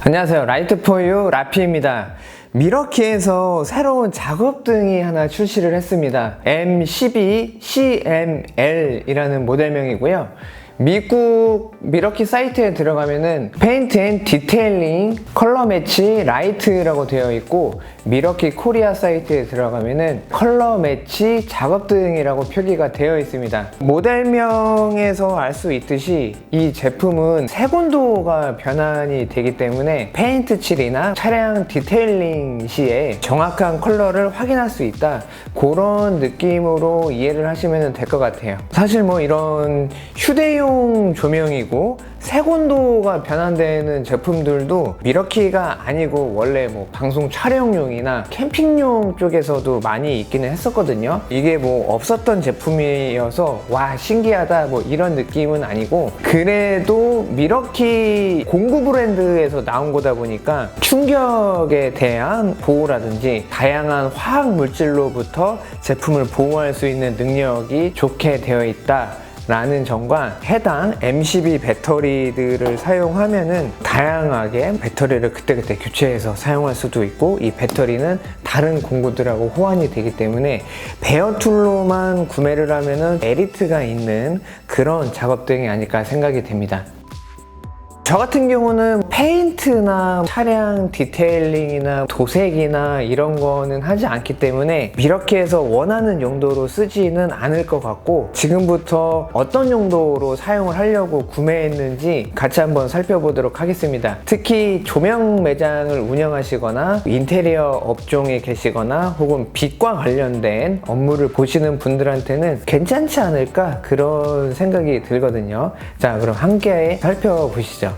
안녕하세요. 라이트포유 라피입니다. 미러키에서 새로운 작업등이 하나 출시를 했습니다. M12 CML이라는 모델명이고요. 미국 미러키 사이트에 들어가면은 페인트 앤 디테일링 컬러 매치 라이트라고 되어 있고 미러키 코리아 사이트에 들어가면은 컬러 매치 작업 등이라고 표기가 되어 있습니다. 모델명에서 알 수 있듯이 이 제품은 색온도가 변환이 되기 때문에 페인트 칠이나 차량 디테일링 시에 정확한 컬러를 확인할 수 있다. 그런 느낌으로 이해를 하시면 될 것 같아요. 사실 뭐 이런 휴대용 조명이고 색온도가 변환되는 제품들도 미러키가 아니고 원래 뭐 방송 촬영용이나 캠핑용 쪽에서도 많이 있기는 했었거든요. 이게 뭐 없었던 제품이어서 와 신기하다 뭐 이런 느낌은 아니고 그래도 미러키 공구 브랜드에서 나온 거다 보니까 충격에 대한 보호라든지 다양한 화학 물질로부터 제품을 보호할 수 있는 능력이 좋게 되어 있다. 라는 점과 해당 M12 배터리들을 사용하면은 다양하게 배터리를 그때그때 교체해서 사용할 수도 있고 이 배터리는 다른 공구들하고 호환이 되기 때문에 베어 툴로만 구매를 하면은 메리트가 있는 그런 작업 등이 아닐까 생각이 됩니다. 저 같은 경우는 페인트나 차량 디테일링이나 도색이나 이런 거는 하지 않기 때문에 미러키에서 원하는 용도로 쓰지는 않을 것 같고 지금부터 어떤 용도로 사용을 하려고 구매했는지 같이 한번 살펴보도록 하겠습니다. 특히 조명 매장을 운영하시거나 인테리어 업종에 계시거나 혹은 빛과 관련된 업무를 보시는 분들한테는 괜찮지 않을까 그런 생각이 들거든요. 자, 그럼 함께 살펴보시죠.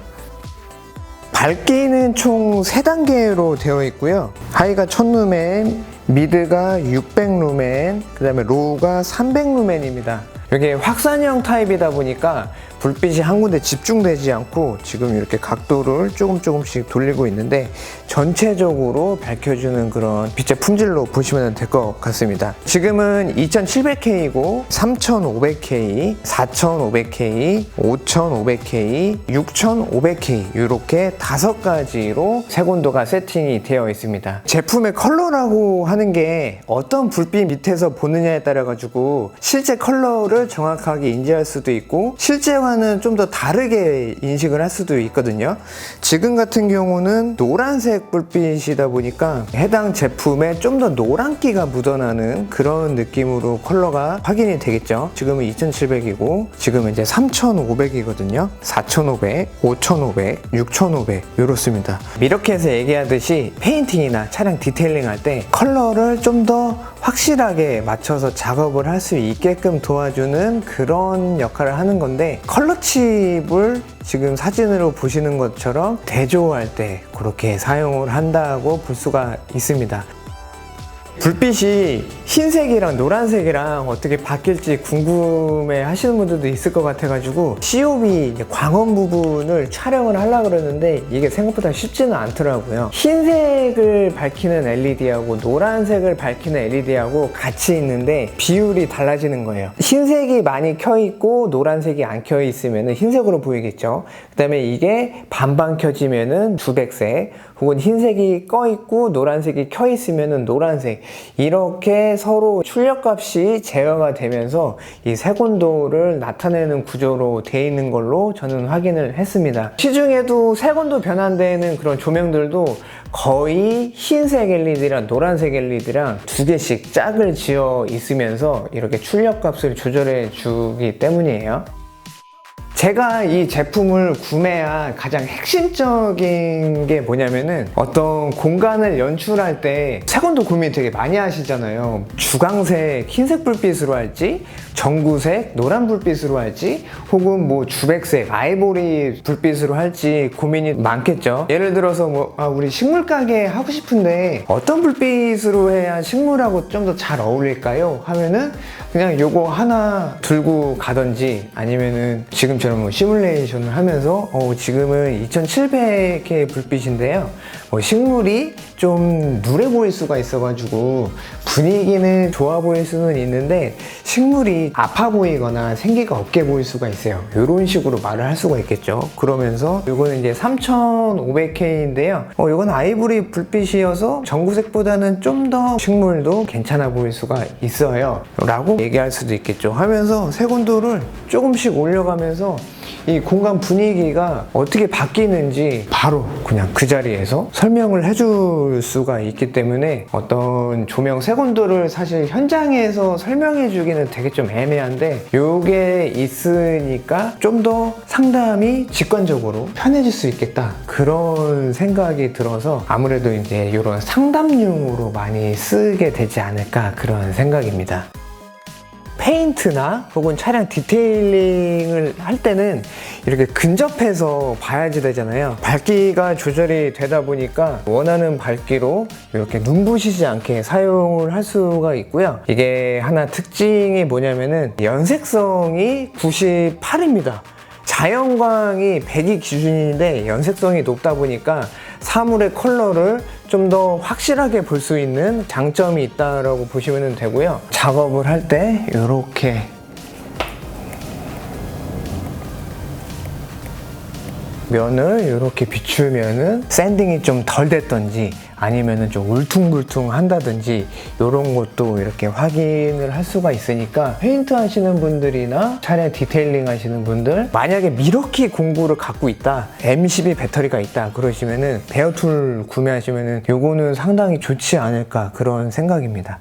밝기는 총 3단계로 되어 있고요. 하이가 1000루멘, 미드가 600루멘, 그 다음에 로우가 300루멘입니다. 이게 확산형 타입이다 보니까 불빛이 한 군데 집중되지 않고 지금 이렇게 각도를 조금 조금씩 돌리고 있는데 전체적으로 밝혀주는 그런 빛의 품질로 보시면 될 것 같습니다. 지금은 2700K이고 3500K, 4500K, 5500K, 6500K 이렇게 다섯 가지로 색온도가 세팅이 되어 있습니다. 제품의 컬러라고 하는 게 어떤 불빛 밑에서 보느냐에 따라 가지고 실제 컬러를 정확하게 인지할 수도 있고 실제 와는 좀 더 다르게 인식을 할 수도 있거든요. 지금 같은 경우는 노란색 불빛이다 보니까 해당 제품에 좀 더 노란기가 묻어나는 그런 느낌으로 컬러가 확인이 되겠죠. 지금은 2700이고 지금은 이제 3500이거든요. 4500, 5500, 6500 이렇습니다. 미러키에서 얘기하듯이 페인팅이나 차량 디테일링 할 때 컬러를 좀 더 확실하게 맞춰서 작업을 할 수 있게끔 도와주는 그런 역할을 하는 건데 컬러 칩을 지금 사진으로 보시는 것처럼 대조할 때 그렇게 사용을 한다고 볼 수가 있습니다. 불빛이 흰색이랑 노란색이랑 어떻게 바뀔지 궁금해 하시는 분들도 있을 것 같아가지고 COB 광원 부분을 촬영을 하려고 그러는데 이게 생각보다 쉽지는 않더라고요. 흰색을 밝히는 LED하고 노란색을 밝히는 LED하고 같이 있는데 비율이 달라지는 거예요. 흰색이 많이 켜 있고 노란색이 안 켜 있으면 흰색으로 보이겠죠. 그 다음에 이게 반반 켜지면은 주백색 혹은 흰색이 꺼 있고 노란색이 켜 있으면은 노란색 이렇게 서로 출력값이 제어가 되면서 이 색온도를 나타내는 구조로 되어 있는 걸로 저는 확인을 했습니다. 시중에도 색온도 변환되는 그런 조명들도 거의 흰색 LED랑 노란색 LED랑 두 개씩 짝을 지어 있으면서 이렇게 출력값을 조절해 주기 때문이에요. 제가 이 제품을 구매한 가장 핵심적인 게 뭐냐면은 어떤 공간을 연출할 때 색온도 고민 되게 많이 하시잖아요. 주광색 흰색 불빛으로 할지, 전구색 노란 불빛으로 할지, 혹은 뭐 주백색 아이보리 불빛으로 할지 고민이 많겠죠. 예를 들어서 뭐 아, 우리 식물 가게 하고 싶은데 어떤 불빛으로 해야 식물하고 좀 더 잘 어울릴까요? 하면은 그냥 요거 하나 들고 가든지 아니면은 지금처럼 이 것처럼 뭐 시뮬레이션을 하면서 어, 지금은 2700의 불빛인데요. 어, 식물이 좀 누래 보일 수가 있어가지고 분위기는 좋아 보일 수는 있는데 식물이 아파 보이거나 생기가 없게 보일 수가 있어요. 이런 식으로 말을 할 수가 있겠죠. 그러면서 이거는 이제 3500K인데요. 어, 이건 아이보리 불빛이어서 전구색보다는 좀 더 식물도 괜찮아 보일 수가 있어요. 라고 얘기할 수도 있겠죠. 하면서 색온도를 조금씩 올려가면서 이 공간 분위기가 어떻게 바뀌는지 바로 그냥 그 자리에서 설명을 해줄 수가 있기 때문에 어떤 조명 색온도를 사실 현장에서 설명해 주기는 되게 좀 애매한데 요게 있으니까 좀 더 상담이 직관적으로 편해질 수 있겠다 그런 생각이 들어서 아무래도 이제 이런 상담용으로 많이 쓰게 되지 않을까 그런 생각입니다. 페인트나 혹은 차량 디테일링을 할 때는 이렇게 근접해서 봐야지 되잖아요. 밝기가 조절이 되다 보니까 원하는 밝기로 이렇게 눈부시지 않게 사용을 할 수가 있고요. 이게 하나 특징이 뭐냐면은 연색성이 98입니다. 자연광이 100이 기준인데 연색성이 높다 보니까 사물의 컬러를 좀 더 확실하게 볼 수 있는 장점이 있다라고 보시면 되고요. 작업을 할 때 이렇게 면을 이렇게 비추면은 샌딩이 좀 덜 됐던지 아니면은 좀 울퉁불퉁 한다든지 이런 것도 이렇게 확인을 할 수가 있으니까 페인트 하시는 분들이나 차량 디테일링 하시는 분들 만약에 미러키 공구를 갖고 있다 M12 배터리가 있다 그러시면은 베어툴 구매하시면은 요거는 상당히 좋지 않을까 그런 생각입니다.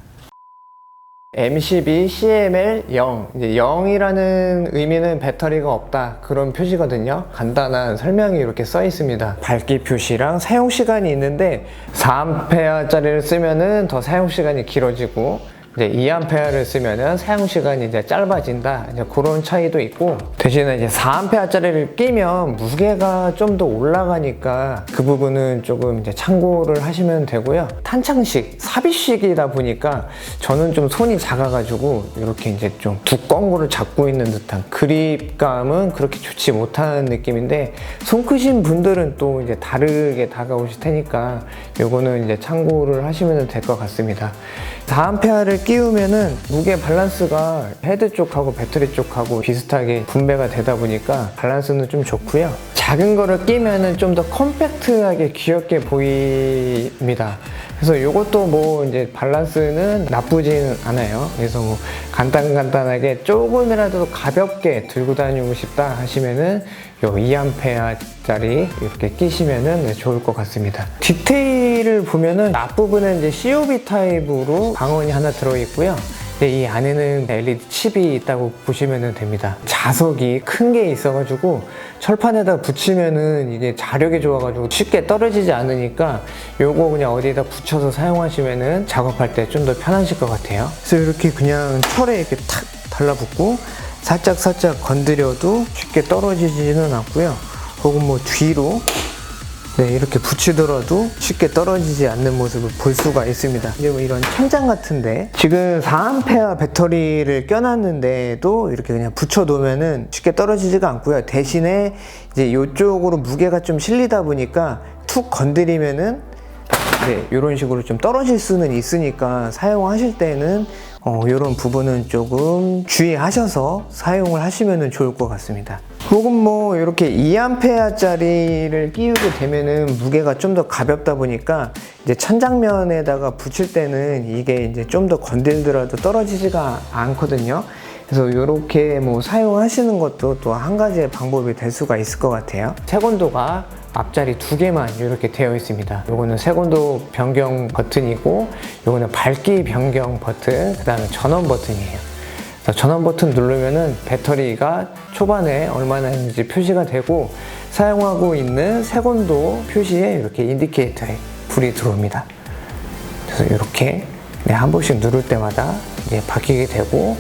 M12 CML 0 이제 0이라는 의미는 배터리가 없다. 그런 표시거든요. 간단한 설명이 이렇게 써 있습니다. 밝기 표시랑 사용 시간이 있는데 4A 짜리를 쓰면 은 더 사용 시간이 길어지고 이제 2A를 쓰면은 사용 시간이 이제 짧아진다. 이제 그런 차이도 있고 대신에 이제 4A짜리를 끼면 무게가 좀 더 올라가니까 그 부분은 조금 이제 참고를 하시면 되고요. 탄창식, 삽입식이다 보니까 저는 좀 손이 작아가지고 이렇게 이제 좀 두꺼운 거를 잡고 있는 듯한 그립감은 그렇게 좋지 못한 느낌인데 손 크신 분들은 또 이제 다르게 다가오실 테니까 요거는 이제 참고를 하시면 될 것 같습니다. 4A를 끼우면은 무게 밸런스가 헤드 쪽하고 배터리 쪽하고 비슷하게 분배가 되다 보니까 밸런스는 좀 좋고요. 작은 거를 끼면은 좀 더 컴팩트하게 귀엽게 보입니다. 그래서 이것도 뭐 이제 밸런스는 나쁘지는 않아요. 그래서 뭐 간단간단하게 조금이라도 가볍게 들고 다니고 싶다 하시면은 요 2A짜리 이렇게 끼시면은 좋을 것 같습니다. 디테일을 보면은 앞부분은 이제 COB 타입으로 방원이 하나 들어있고요. 네, 이 안에는 LED 칩이 있다고 보시면 됩니다. 자석이 큰 게 있어가지고 철판에다 붙이면은 이게 자력이 좋아가지고 쉽게 떨어지지 않으니까 요거 그냥 어디다 붙여서 사용하시면은 작업할 때 좀 더 편하실 것 같아요. 그래서 이렇게 그냥 철에 이렇게 탁 달라붙고 살짝 살짝 건드려도 쉽게 떨어지지는 않고요. 혹은 뭐 뒤로 네, 이렇게 붙이더라도 쉽게 떨어지지 않는 모습을 볼 수가 있습니다. 이제 뭐 이런 천장 같은데 지금 4A 배터리를 껴놨는데도 이렇게 그냥 붙여놓으면은 쉽게 떨어지지가 않고요. 대신에 이제 이쪽으로 무게가 좀 실리다 보니까 툭 건드리면은 네, 이런 식으로 좀 떨어질 수는 있으니까 사용하실 때는 어, 이런 부분은 조금 주의하셔서 사용을 하시면 좋을 것 같습니다. 혹은 뭐 이렇게 2A짜리를 끼우게 되면은 무게가 좀 더 가볍다 보니까 이제 천장면에다가 붙일 때는 이게 이제 좀 더 건들더라도 떨어지지가 않거든요. 그래서 이렇게 뭐 사용하시는 것도 또 한 가지의 방법이 될 수가 있을 것 같아요. 색온도가 앞자리 두 개만 이렇게 되어 있습니다. 요거는 색온도 변경 버튼이고 요거는 밝기 변경 버튼, 그 다음에 전원 버튼이에요. 전원 버튼 누르면은 배터리가 초반에 얼마나 있는지 표시가 되고 사용하고 있는 색온도 표시에 이렇게 인디케이터에 불이 들어옵니다. 그래서 이렇게 네, 한 번씩 누를 때마다 이제 바뀌게 되고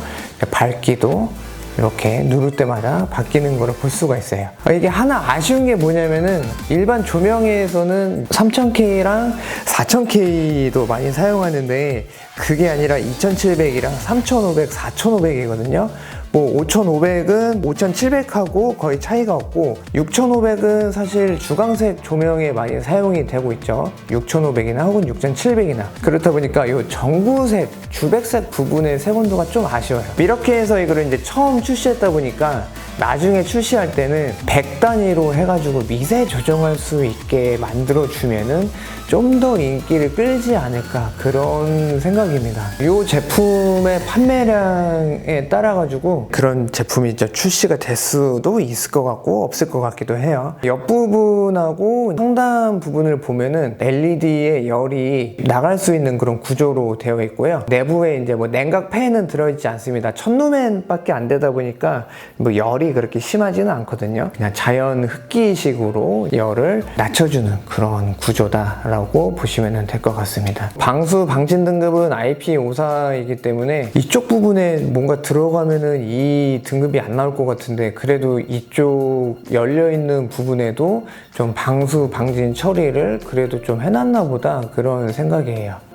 밝기도 이렇게 누를 때마다 바뀌는 거를 볼 수가 있어요. 아, 이게 하나 아쉬운 게 뭐냐면은 일반 조명에서는 3000K랑 4000K도 많이 사용하는데 그게 아니라 2700이랑 3500, 4500이거든요. 뭐 5,500은 5,700하고 거의 차이가 없고 6,500은 사실 주광색 조명에 많이 사용이 되고 있죠. 6,500이나 혹은 6,700이나 그렇다 보니까 이 전구색 주백색 부분의 색온도가 좀 아쉬워요. 이렇게 해서 이거를 이제 처음 출시했다 보니까 나중에 출시할 때는 100 단위로 해가지고 미세 조정할 수 있게 만들어 주면은 좀 더 인기를 끌지 않을까 그런 생각입니다. 이 제품의 판매량에 따라 가지고 그런 제품이 이제 출시가 될 수도 있을 것 같고 없을 것 같기도 해요. 옆 부분하고 상단 부분을 보면은 LED의 열이 나갈 수 있는 그런 구조로 되어 있고요. 내부에 이제 뭐 냉각 팬은 들어있지 않습니다. 천루멘밖에 안 되다 보니까 뭐 열이 그렇게 심하지는 않거든요. 그냥 자연 흡기식으로 열을 낮춰주는 그런 구조다라고 보시면 될 것 같습니다. 방수 방진 등급은 IP54이기 때문에 이쪽 부분에 뭔가 들어가면은 이 등급이 안 나올 것 같은데 그래도 이쪽 열려 있는 부분에도 좀 방수 방진 처리를 그래도 좀 해놨나 보다 그런 생각이에요.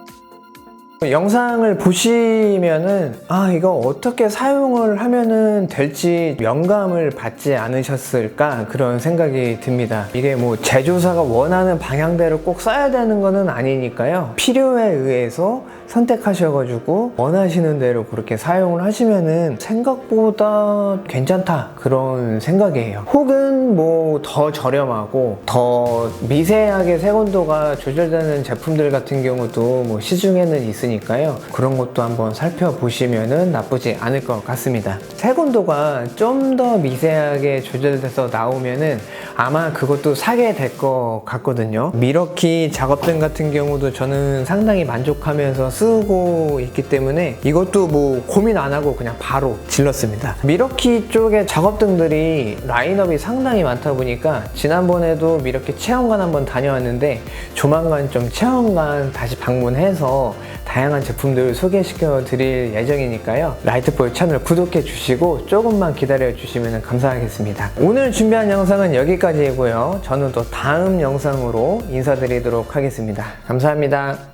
영상을 보시면은 아 이거 어떻게 사용을 하면은 될지 영감을 받지 않으셨을까? 그런 생각이 듭니다. 이게 뭐 제조사가 원하는 방향대로 꼭 써야 되는 거는 아니니까요. 필요에 의해서 선택하셔가지고 원하시는 대로 그렇게 사용을 하시면은 생각보다 괜찮다. 그런 생각이에요. 혹은 뭐 더 저렴하고 더 미세하게 색온도가 조절되는 제품들 같은 경우도 뭐 시중에는 있으니 까요. 그런 것도 한번 살펴보시면은 나쁘지 않을 것 같습니다. 색온도가 좀 더 미세하게 조절돼서 나오면은 아마 그것도 사게 될 것 같거든요. 미러키 작업등 같은 경우도 저는 상당히 만족하면서 쓰고 있기 때문에 이것도 뭐 고민 안 하고 그냥 바로 질렀습니다. 미러키 쪽의 작업등들이 라인업이 상당히 많다 보니까 지난번에도 미러키 체험관 한번 다녀왔는데 조만간 좀 체험관 다시 방문해서 다양한 제품들을 소개시켜 드릴 예정이니까요. 라이트볼 채널 구독해 주시고 조금만 기다려 주시면 감사하겠습니다. 오늘 준비한 영상은 여기까지이고요. 저는 또 다음 영상으로 인사드리도록 하겠습니다. 감사합니다